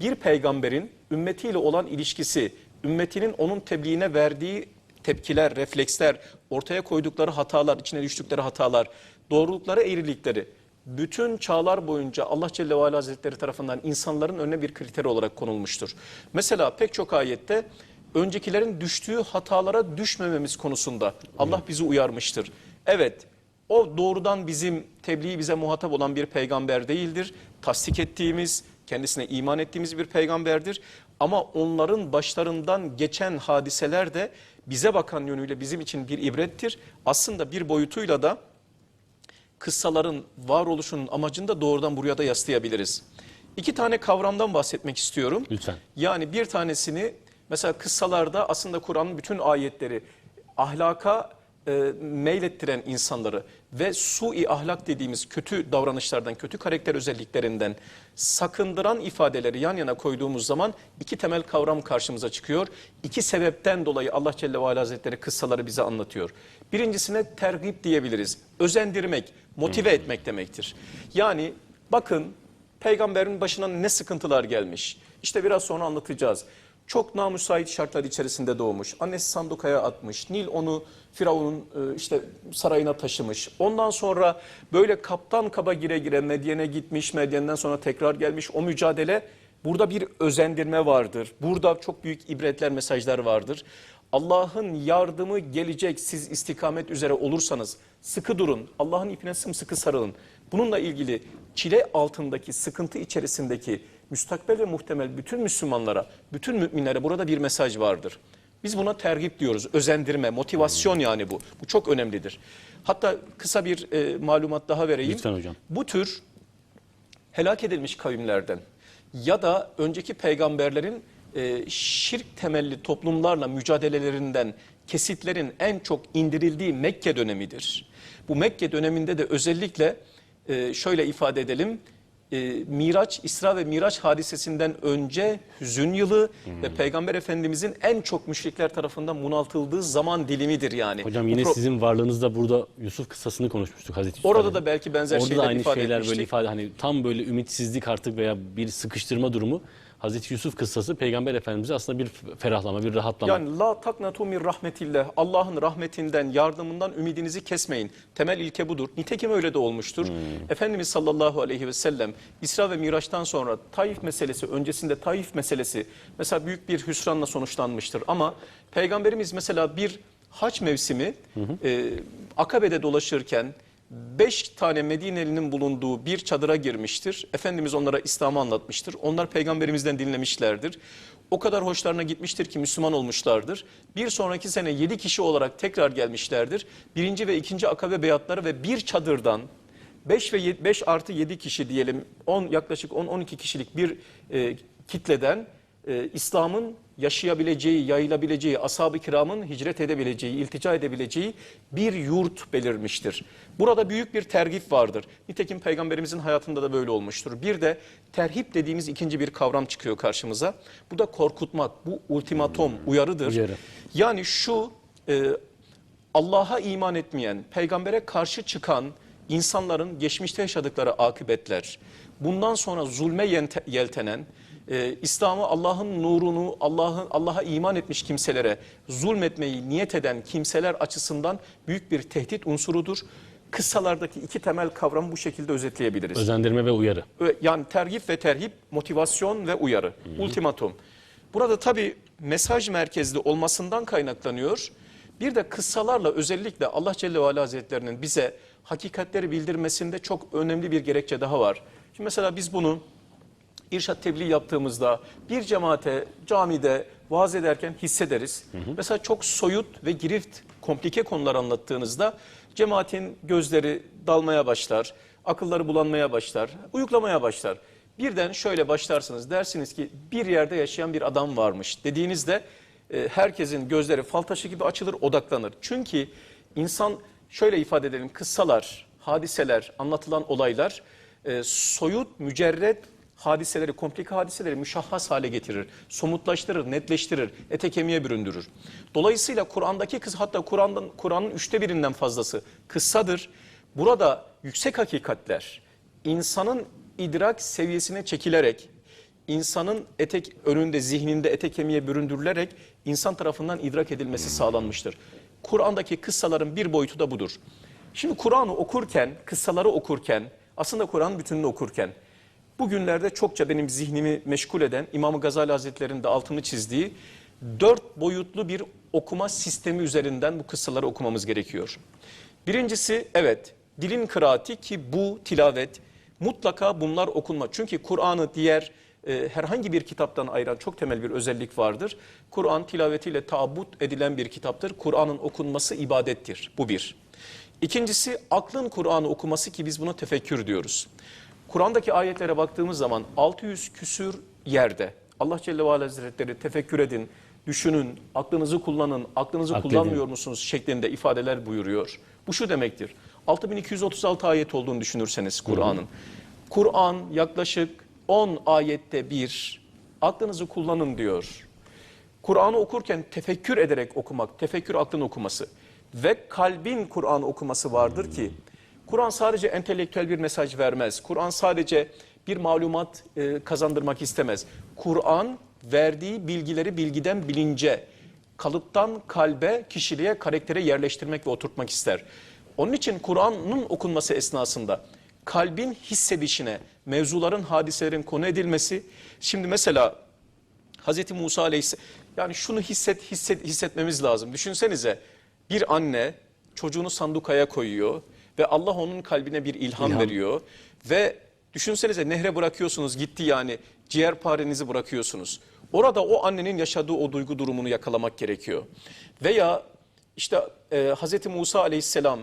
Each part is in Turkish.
bir peygamberin ümmetiyle olan ilişkisi, ümmetinin onun tebliğine verdiği tepkiler, refleksler, ortaya koydukları hatalar, içine düştükleri hatalar, doğrulukları, eğrilikleri bütün çağlar boyunca Allah Celle ve Ala Hazretleri tarafından insanların önüne bir kriter olarak konulmuştur. Mesela pek çok ayette öncekilerin düştüğü hatalara düşmememiz konusunda Allah bizi uyarmıştır. Evet o doğrudan bizim tebliği bize muhatap olan bir peygamber değildir. Tasdik ettiğimiz, kendisine iman ettiğimiz bir peygamberdir. Ama onların başlarından geçen hadiseler de bize bakan yönüyle bizim için bir ibrettir. Aslında bir boyutuyla da kıssaların varoluşunun amacını da doğrudan buraya da yaslayabiliriz. İki tane kavramdan bahsetmek istiyorum. Lütfen. Yani bir tanesini mesela kıssalarda aslında Kur'an'ın bütün ayetleri ahlaka e, meylettiren insanları ve sui ahlak dediğimiz kötü davranışlardan, kötü karakter özelliklerinden sakındıran ifadeleri yan yana koyduğumuz zaman iki temel kavram karşımıza çıkıyor. İki sebepten dolayı Allah Celle ve Ala Hazretleri kıssaları bize anlatıyor. Birincisine tergip diyebiliriz. Özendirmek, motive etmek demektir. Yani bakın peygamberin başına ne sıkıntılar gelmiş. İşte biraz sonra anlatacağız. Çok namüsait şartlar içerisinde doğmuş. Annesi sandukaya atmış. Nil onu Firavun'un e, işte sarayına taşımış. Ondan sonra böyle kaptan kaba gire gire Medyen'e gitmiş. Medyen'den sonra tekrar gelmiş. O mücadele burada bir özendirme vardır. Burada çok büyük ibretler, mesajlar vardır. Allah'ın yardımı gelecek siz istikamet üzere olursanız sıkı durun. Allah'ın ipine sımsıkı sarılın. Bununla ilgili çile altındaki sıkıntı içerisindeki müstakbel ve muhtemel bütün Müslümanlara, bütün müminlere burada bir mesaj vardır. Biz buna tergip diyoruz. Özendirme, motivasyon yani bu. Bu çok önemlidir. Hatta kısa bir e, malumat daha vereyim. Lütfen hocam. Bu tür helak edilmiş kavimlerden ya da önceki peygamberlerin e, şirk temelli toplumlarla mücadelelerinden kesitlerin en çok indirildiği Mekke dönemidir. Bu Mekke döneminde de özellikle e, şöyle ifade edelim. E, Miraç, İsra ve Miraç hadisesinden önce hüzün yılı ve Peygamber Efendimizin en çok müşrikler tarafından bunaltıldığı zaman dilimidir yani. Hocam yine sizin varlığınızda burada Yusuf kıssasını konuşmuştuk Hazreti. Orada da belki benzer Orada şeyler da aynı ifade şeyler etmiştik. böyle ifade hani tam böyle ümitsizlik artık veya bir sıkıştırma durumu Hazreti Yusuf kıssası Peygamber Efendimiz'e aslında bir ferahlama, bir rahatlama. Yani la taknatu min rahmetillah. Allah'ın rahmetinden, yardımından ümidinizi kesmeyin. Temel ilke budur. Nitekim öyle de olmuştur. Efendimiz sallallahu aleyhi ve sellem İsra ve Miraç'tan sonra Taif meselesi, öncesinde Taif meselesi mesela büyük bir hüsranla sonuçlanmıştır. Ama Peygamberimiz mesela bir haç mevsimi e, Akabe'de dolaşırken Beş tane Medinelinin bulunduğu bir çadıra girmiştir. Efendimiz onlara İslam'ı anlatmıştır. Onlar peygamberimizden dinlemişlerdir. O kadar hoşlarına gitmiştir ki Müslüman olmuşlardır. Bir sonraki sene yedi kişi olarak tekrar gelmişlerdir. Birinci ve ikinci akabe beyatları ve bir çadırdan 5 ve 5 artı 7 kişi diyelim 10 yaklaşık 10-12 kişilik bir e, kitleden e, İslam'ın yaşayabileceği, yayılabileceği, ashab-ı kiramın hicret edebileceği, iltica edebileceği bir yurt belirmiştir. Burada büyük bir tergip vardır. Nitekim Peygamberimizin hayatında da böyle olmuştur. Bir de terhip dediğimiz ikinci bir kavram çıkıyor karşımıza. Bu da korkutmak, bu ultimatom, uyarıdır. Uyarı. Yani şu e, Allah'a iman etmeyen, peygambere karşı çıkan insanların geçmişte yaşadıkları akıbetler, bundan sonra zulme yeltenen, e, İslam'ı Allah'ın nurunu, Allah'ın Allah'a iman etmiş kimselere zulmetmeyi niyet eden kimseler açısından büyük bir tehdit unsurudur. Kıssalardaki iki temel kavramı bu şekilde özetleyebiliriz. Özendirme ve uyarı. Yani tergip ve terhip, motivasyon ve uyarı, ultimatum. Burada tabii mesaj merkezli olmasından kaynaklanıyor. Bir de kıssalarla özellikle Allah Celle ve Ala Hazretlerinin bize hakikatleri bildirmesinde çok önemli bir gerekçe daha var. Şimdi mesela biz bunu irşat tebliğ yaptığımızda bir cemaate, camide vaaz ederken hissederiz. Mesela çok soyut ve girift, komplike konular anlattığınızda cemaatin gözleri dalmaya başlar, akılları bulanmaya başlar, uyuklamaya başlar. Birden şöyle başlarsınız dersiniz ki bir yerde yaşayan bir adam varmış dediğinizde e, herkesin gözleri fal taşı gibi açılır, odaklanır. Çünkü insan şöyle ifade edelim kıssalar, hadiseler, anlatılan olaylar e, soyut, mücerret hadiseleri, komplike hadiseleri müşahhas hale getirir, somutlaştırır, netleştirir, ete kemiğe büründürür. Dolayısıyla Kur'an'daki kız hatta Kur'an'dan Kur'an'ın üçte birinden fazlası kıssadır. Burada yüksek hakikatler insanın idrak seviyesine çekilerek insanın etek önünde, zihninde ete kemiğe büründürülerek insan tarafından idrak edilmesi sağlanmıştır. Kur'an'daki kıssaların bir boyutu da budur. Şimdi Kur'an'ı okurken, kıssaları okurken, aslında Kur'an bütününü okurken, bugünlerde çokça benim zihnimi meşgul eden İmam Gazali Hazretleri'nin de altını çizdiği dört boyutlu bir okuma sistemi üzerinden bu kıssaları okumamız gerekiyor. Birincisi evet dilin kıraati ki bu tilavet mutlaka bunlar okunma. Çünkü Kur'an'ı diğer e, herhangi bir kitaptan ayıran çok temel bir özellik vardır. Kur'an tilavetiyle taabut edilen bir kitaptır. Kur'an'ın okunması ibadettir. Bu bir. İkincisi aklın Kur'an'ı okuması ki biz buna tefekkür diyoruz. Kur'an'daki ayetlere baktığımız zaman 600 küsür yerde Allah Celle ve Ala Hazretleri tefekkür edin, düşünün, aklınızı kullanın, aklınızı Akledin. kullanmıyor musunuz şeklinde ifadeler buyuruyor. Bu şu demektir. 6236 ayet olduğunu düşünürseniz Kur'an'ın. Kur'an yaklaşık 10 ayette bir aklınızı kullanın diyor. Kur'an'ı okurken tefekkür ederek okumak, tefekkür aklın okuması ve kalbin Kur'an okuması vardır ki Kur'an sadece entelektüel bir mesaj vermez. Kur'an sadece bir malumat e, kazandırmak istemez. Kur'an verdiği bilgileri bilgiden bilince, kalıptan kalbe, kişiliğe, karaktere yerleştirmek ve oturtmak ister. Onun için Kur'an'ın okunması esnasında kalbin hissedişine, mevzuların, hadiselerin konu edilmesi. Şimdi mesela Hazreti Musa Aleyhisselam yani şunu hisset, hisset hissetmemiz lazım. Düşünsenize bir anne çocuğunu sandukaya koyuyor ve Allah onun kalbine bir ilham, İlham. veriyor ve düşünsenize nehre bırakıyorsunuz gitti yani ciğerparenizi bırakıyorsunuz. Orada o annenin yaşadığı o duygu durumunu yakalamak gerekiyor. Veya işte e, Hazreti Musa Aleyhisselam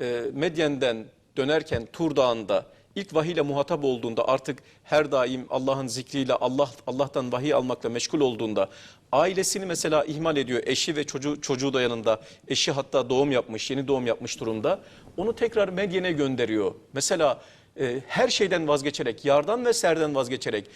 e, Medyen'den dönerken Tur Dağı'nda ilk vahiyle muhatap olduğunda artık her daim Allah'ın zikriyle Allah Allah'tan vahiy almakla meşgul olduğunda ailesini mesela ihmal ediyor. Eşi ve çocuğu, çocuğu da yanında. Eşi hatta doğum yapmış, yeni doğum yapmış durumda. Onu tekrar Medyen'e gönderiyor. Mesela e, her şeyden vazgeçerek, yardan ve serden vazgeçerek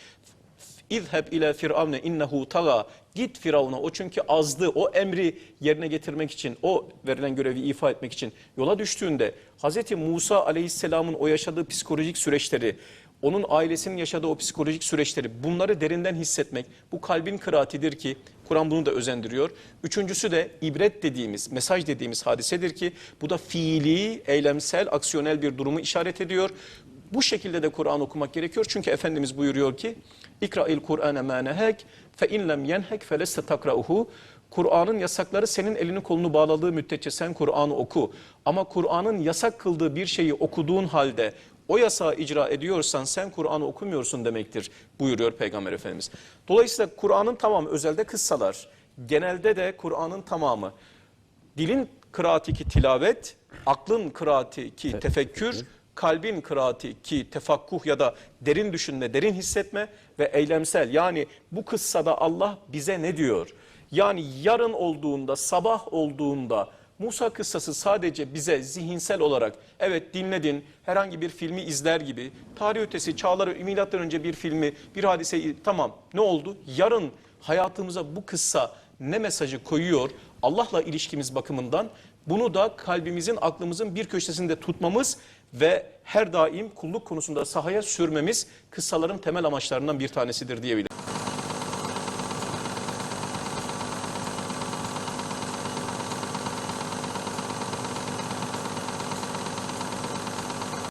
İzheb ile firavne innehu taga. Git Firavun'a o çünkü azdı. O emri yerine getirmek için, o verilen görevi ifa etmek için yola düştüğünde Hz. Musa aleyhisselamın o yaşadığı psikolojik süreçleri, onun ailesinin yaşadığı o psikolojik süreçleri bunları derinden hissetmek bu kalbin kıraatidir ki Kur'an bunu da özendiriyor. Üçüncüsü de ibret dediğimiz, mesaj dediğimiz hadisedir ki bu da fiili, eylemsel, aksiyonel bir durumu işaret ediyor. Bu şekilde de Kur'an okumak gerekiyor. Çünkü Efendimiz buyuruyor ki İkra'il Kur'ane mâ nehek fe in lem yenhek feleste takra'uhu. Kur'an'ın yasakları senin elini kolunu bağladığı müddetçe sen Kur'an'ı oku. Ama Kur'an'ın yasak kıldığı bir şeyi okuduğun halde o yasağı icra ediyorsan sen Kur'an'ı okumuyorsun demektir buyuruyor Peygamber Efendimiz. Dolayısıyla Kur'an'ın tamamı özelde kıssalar, genelde de Kur'an'ın tamamı dilin kıraati ki tilavet, aklın kıraati ki tefekkür, kalbin kıraati ki tefakkuh ya da derin düşünme, derin hissetme ve eylemsel. Yani bu kıssada Allah bize ne diyor? Yani yarın olduğunda, sabah olduğunda Musa kıssası sadece bize zihinsel olarak evet dinledin herhangi bir filmi izler gibi tarih ötesi çağları milattan önce bir filmi bir hadiseyi tamam ne oldu? Yarın hayatımıza bu kıssa ne mesajı koyuyor Allah'la ilişkimiz bakımından bunu da kalbimizin aklımızın bir köşesinde tutmamız ve her daim kulluk konusunda sahaya sürmemiz kıssaların temel amaçlarından bir tanesidir diyebilirim.